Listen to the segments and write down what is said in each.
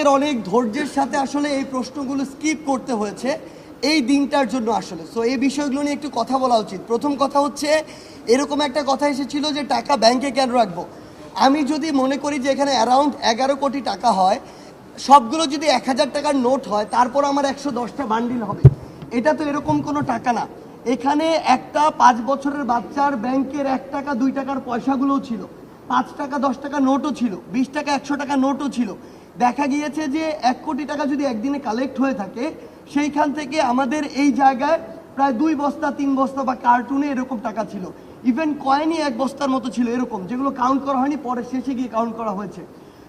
এর অনেক ধৈর্যের সাথে আসলে এই প্রশ্নগুলো স্কিপ করতে হয়েছে এই দিনটার জন্য আসলে। সো এই বিষয়গুলো নিয়ে একটু কথা বলা উচিত। প্রথম কথা হচ্ছে, এরকম একটা কথা এসেছিল যে টাকা ব্যাংকে কেন রাখব? আমি যদি মনে করি যে এখানে অ্যারাউন্ড এগারো কোটি টাকা হয়, সবগুলো যদি এক হাজার টাকার নোট হয়, তারপর আমার একশো দশটা বান্ডিল হবে। এটা তো এরকম কোনো টাকা না। এখানে একটা পাঁচ বছরের বাচ্চার ব্যাংকের এক টাকা, দুই টাকার পয়সাগুলোও ছিল। পাঁচ টাকা, দশ টাকা নোটও ছিল। বিশ টাকা, একশো টাকা নোটও ছিল। দেখা গিয়েছে যে এক কোটি টাকা যদি একদিনে কালেক্ট হয়ে থাকে, সেইখান থেকে আমাদের এই জায়গায় প্রায় দুই বস্তা, তিন বস্তা বা কার্টুনে এরকম টাকা ছিল। ইভেন কয়েনই এক বস্তার মতো ছিল এরকম, যেগুলো কাউন্ট করা হয়নি, পরে শেষে গিয়ে কাউন্ট করা হয়েছে।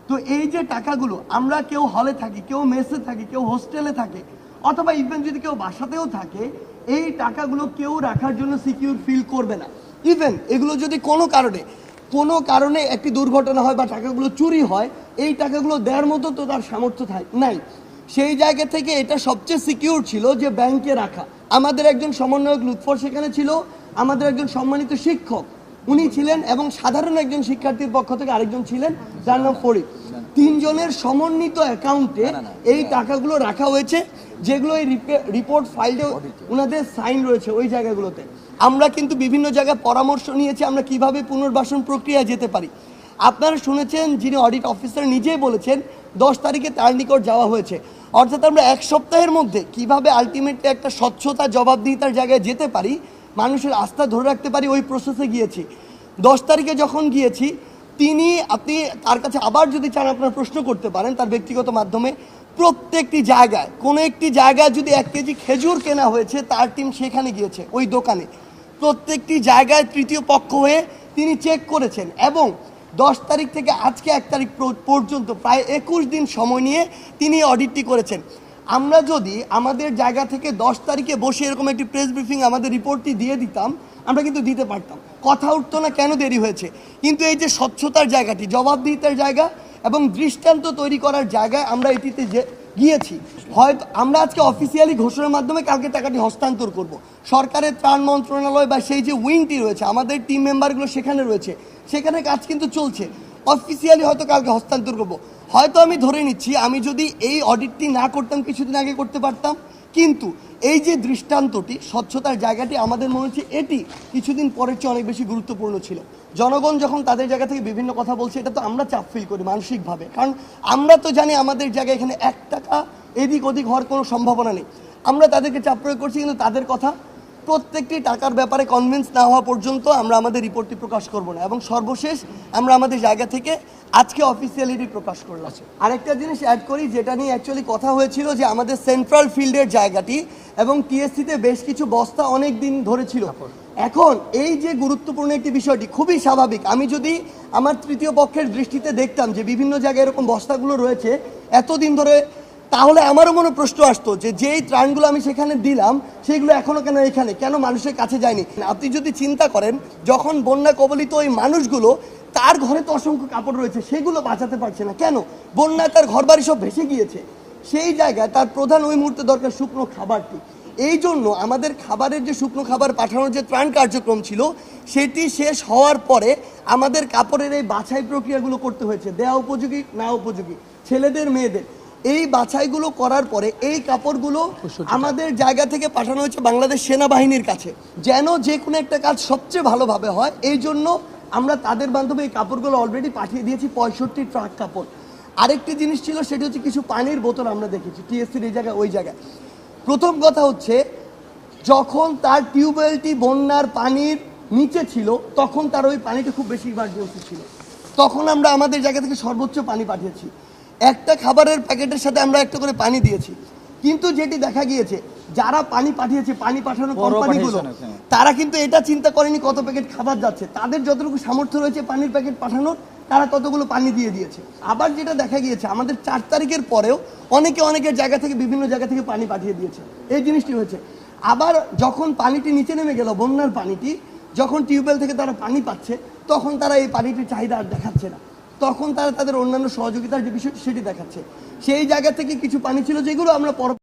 তো এই যে টাকাগুলো, আমরা কেউ হলে থাকি, কেউ মেসে থাকি, কেউ হোস্টেলে থাকে, অথবা ইভেন যদি কেউ বাসাতেও থাকে, এই টাকাগুলো কেউ রাখার জন্য সিকিউর ফিল করবে না। ইভেন এগুলো যদি কোনো কারণে কোনো কারণে একটি দুর্ঘটনা হয় বা টাকাগুলো চুরি হয় এই টাকাগুলো দেওয়ার মতো তো তার সামর্থ্য থাকে নাই। সেই জায়গা থেকে এটা সবচেয়ে সিকিউর ছিল যে ব্যাংকে রাখা। আমাদের একজন সমন্বয়ক লুৎফর সেখানে ছিল আমাদের একজন সম্মানিত শিক্ষক। উনি ছিলেন এবং সাধারণ একজন শিক্ষার্থীর পক্ষ থেকে আরেকজন ছিলেন যার নাম ফরিদ। তিনজনের সমন্বিত অ্যাকাউন্টে এই টাকাগুলো রাখা হয়েছে। যেগুলো এই রিপোর্ট ফাইলে ওনাদের সাইন রয়েছে ওই জায়গাগুলোতে। আমরা কিন্তু বিভিন্ন জায়গায় পরামর্শ নিয়েছি আমরা কীভাবে পুনর্বাসন প্রক্রিয়া যেতে পারি। আপনারা শুনেছেন যিনি অডিট অফিসার নিজেই বলেছেন দশ তারিখে তার নিকট যাওয়া হয়েছে। অর্থাৎ আমরা এক সপ্তাহের মধ্যে কীভাবে আলটিমেটলি একটা স্বচ্ছতা, জবাবদিহিতার জায়গায় যেতে পারি, মানুষের আস্থা ধরে রাখতে পারি, ওই প্রসেসে গিয়েছি। দশ তারিখে যখন গিয়েছি, তিনি, আপনি তার কাছে আবার যদি চান আপনার প্রশ্ন করতে পারেন, তার ব্যক্তিগত মাধ্যমে প্রত্যেকটি জায়গায়, কোনো একটি জায়গায় যদি এক কেজি খেজুর কেনা হয়েছে, তার টিম সেখানে গিয়েছে, ওই দোকানে। প্রত্যেকটি জায়গায় তৃতীয় পক্ষ হয়ে তিনি চেক করেছেন এবং দশ তারিখ থেকে আজকে এক তারিখ পর্যন্ত, প্রায় একুশ দিন সময় নিয়ে তিনি অডিটটি করেছেন। আমরা যদি আমাদের জায়গা থেকে দশ তারিখে বসে এরকম একটি প্রেস ব্রিফিং আমাদের রিপোর্টটি দিয়ে দিতাম, আমরা কিন্তু দিতে পারতাম। কথা উঠতো না কেন দেরি হয়েছে। কিন্তু এই যে স্বচ্ছতার জায়গাটি, জবাবদিহিতার জায়গা এবং দৃষ্টান্ত তৈরি করার জায়গায় আমরা এটিতে যে গিয়েছি। হয়তো আমরা আজকে অফিসিয়ালি ঘোষণার মাধ্যমে কালকে টাকাটি হস্তান্তর করব। সরকারের ত্রাণ মন্ত্রণালয় বা সেই যে উইংটি রয়েছে, আমাদের টিম মেম্বারগুলো সেখানে রয়েছে। সেখানে কাজ কিন্তু চলছে। অফিসিয়ালি হয়তো কালকে হস্তান্তর করব। হয়তো আমি ধরে নিচ্ছি, আমি যদি এই অডিটটি না করতাম, কিছুদিন আগে করতে পারতাম। কিন্তু এই যে দৃষ্টান্তটি, স্বচ্ছতার জায়গাটি, আমাদের মনে হচ্ছে এটি কিছুদিন পরের চেয়ে অনেক বেশি গুরুত্বপূর্ণ ছিল। জনগণ যখন তাদের জায়গা থেকে বিভিন্ন কথা বলছে, এটা তো আমরা চাপ ফিল করি মানসিকভাবে। কারণ আমরা তো জানি আমাদের জায়গায় এখানে এক টাকা এদিক ওদিক হওয়ার কোনো সম্ভাবনা নেই। আমরা তাদেরকে চাপ প্রয়োগ করছি, কিন্তু তাদের কথা প্রত্যেকটি টাকার ব্যাপারে কনভিন্স না হওয়া পর্যন্ত আমরা আমাদের রিপোর্টটি প্রকাশ করব না। এবং সর্বশেষ আমরা আমাদের জায়গা থেকে আজকে অফিসিয়ালিটি প্রকাশ করলাম। আরেকটা জিনিস অ্যাড করি যেটা নিয়ে অ্যাকচুয়ালি কথা হয়েছিল যে আমাদের সেন্ট্রাল ফিল্ডের জায়গাটি এবং টিএসসিতে বেশ কিছু বস্তা অনেক দিন ধরে ছিল। এখন এই যে গুরুত্বপূর্ণ একটি বিষয়টি খুবই স্বাভাবিক। আমি যদি আমার তৃতীয় পক্ষের দৃষ্টিতে দেখতাম যে বিভিন্ন জায়গায় এরকম বস্তাগুলো রয়েছে এতদিন ধরে তাহলে আমারও মনে প্রশ্ন আসতো যে যেই ত্রাণগুলো আমি সেখানে দিলাম, সেগুলো এখনও কেন এখানে? কেন মানুষের কাছে যায়নি? আপনি যদি চিন্তা করেন, যখন বন্যা কবলিত ওই মানুষগুলো, তার ঘরে তো অসংখ্য কাপড় রয়েছে, সেগুলো বাঁচাতে পারছে না। কেন? বন্যায় তার ঘরবাড়ি সব ভেসে গিয়েছে। সেই জায়গায় তার প্রধান ওই মুহূর্তে দরকার শুকনো খাবারটি। এই জন্য আমাদের খাবারের যে শুকনো খাবার পাঠানোর যে ত্রাণ কার্যক্রম ছিল, সেটি শেষ হওয়ার পরে আমাদের কাপড়ের এই বাছাই প্রক্রিয়াগুলো করতে হয়েছে। দেয়া উপযোগী, না উপযোগী, ছেলেদের, মেয়েদের। এই বাছাইগুলো করার পরে এই কাপড়গুলো আমাদের জায়গা থেকে পাঠানো হয়েছে বাংলাদেশ সেনাবাহিনীর কাছে। যেন যে কোনো একটা কাজ সবচেয়ে ভালোভাবে হয় এই জন্য আমরা তাদের মাধ্যমে এই কাপড়গুলো অলরেডি পাঠিয়ে দিয়েছি পঁয়ষট্টি ট্রাক কাপড়। আরেকটি জিনিস ছিল সেটি হচ্ছে কিছু পানির বোতল আমরা দেখেছি টিএসসির এই জায়গায় ওই জায়গায়। প্রথম কথা হচ্ছে যখন তার টিউবওয়েলটি বন্যার পানির নিচে ছিল তখন তার ওই পানিটা খুব বেশি ইমার্জেন্সি ছিল। তখন আমরা আমাদের জায়গা থেকে সর্বোচ্চ পানি পাঠিয়েছি। একটা খাবারের প্যাকেটের সাথে আমরা একটা করে পানি দিয়েছি। কিন্তু যেটি দেখা গিয়েছে যারা পানি পাঠিয়েছে পানি পাঠানো কোম্পানিগুলো হ্যাঁ। তারা কিন্তু এটা চিন্তা করেনি কত প্যাকেট খাবার যাচ্ছে। তাদের যতটুকু সামর্থ্য রয়েছে পানির প্যাকেট পাঠানোর তারা ততগুলো পানি দিয়ে দিয়েছে। আবার যেটা দেখা গিয়েছে আমাদের চার তারিখের পরেও অনেকে অনেকের জায়গা থেকে বিভিন্ন জায়গা থেকে পানি পাঠিয়ে দিয়েছে। এই জিনিসটি হয়েছে। আবার যখন পানিটি নিচে নেমে গেল বন্যার পানিটি যখন টিউবওয়েল থেকে তারা পানি পাচ্ছে তখন তারা এই পানিটির চাহিদা আর দেখাচ্ছে না। তখন তারা তাদের অন্যান্য সহযোগিতার যে বিষয়টি, সেটি দেখাচ্ছে। সেই জায়গা থেকে কিছু পানি ছিল যেগুলো আমরা পর